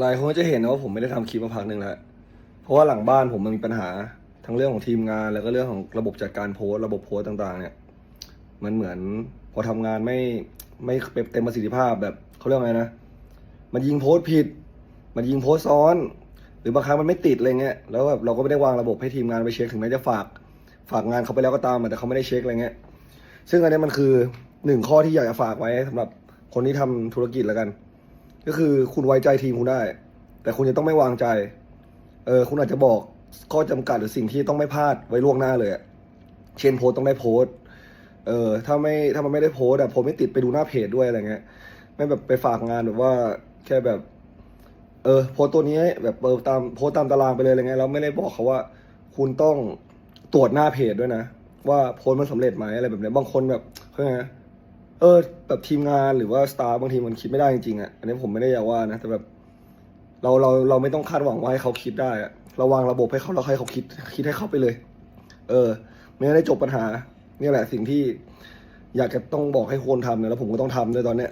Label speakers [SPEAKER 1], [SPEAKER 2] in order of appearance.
[SPEAKER 1] หลายคนก็จะเห็นนะว่าผมไม่ได้ทำคลิปมาพักหนึ่งแล้ว เพราะว่าหลังบ้านผมมันมีปัญหาทั้งเรื่องของทีมงาน แล้วก็เรื่องของระบบจัดการโพสต์ระบบโพสต์ต่างๆ เนี่ย มันเหมือนพอทำงานไม่ไม่เต็มประสิทธิภาพแบบเขาเรียกว่าไงนะ มันยิงโพสต์ผิด มันยิงโพสต์ซ้อน หรือบางครั้งมันไม่ติดอะไรเงี้ย แล้วแบบเราก็ไม่ได้วางระบบให้ทีมงานไปเช็คถึงแม้จะฝาก ฝากงานเขาไปแล้วก็ตามแต่เขาไม่ได้เช็คอะไรเงี้ย ซึ่งอันนี้มันคือหนึ่งข้อที่อยากจะฝากไว้สำหรับคนที่ทำธุรกิจแล้วกัน ก็คือคุณไว้ใจทีมคุณได้ แต่คุณจะต้องไม่วางใจ เออคุณอาจจะบอกข้อจำกัดหรือสิ่งที่ต้องไม่พลาดไว้ล่วงหน้าเลย เช่นโพสต้องได้โพสเออถ้าไม่ถ้ามันไม่ได้โพสต์อะผมไม่ติดไปดูหน้าเพจด้วยอะไรเงี้ยไม่แบบไปฝากงานแบบว่าแค่แบบ เออ โพสตัวนี้แบบเออตามโพสตามตารางไปเลยอะไรเงี้ยแล้วไม่ได้บอกเขาว่า คุณต้องตรวจหน้าเพจด้วยนะ ว่าโพสมันสำเร็จไหมอะไรแบบนี้บางคนแบบเขาไง เออแบบทีมงานหรือว่าสตาฟบางทีมันคิดไม่ได้จริงๆอะอันนี้ผมไม่ได้อยากว่านะแต่แบบเราเราเราไม่ต้องคาดหวังว่าให้เขาคิดได้อะเราวางระบบให้เขาเราให้เขาคิดคิดให้เขาไปเลย เออ ไม่ได้จบปัญหา เนี่ยแหละสิ่งที่อยากจะต้องบอกให้คนทำเนี่ยแล้วผมก็ต้องทำด้วยตอนเนี้ย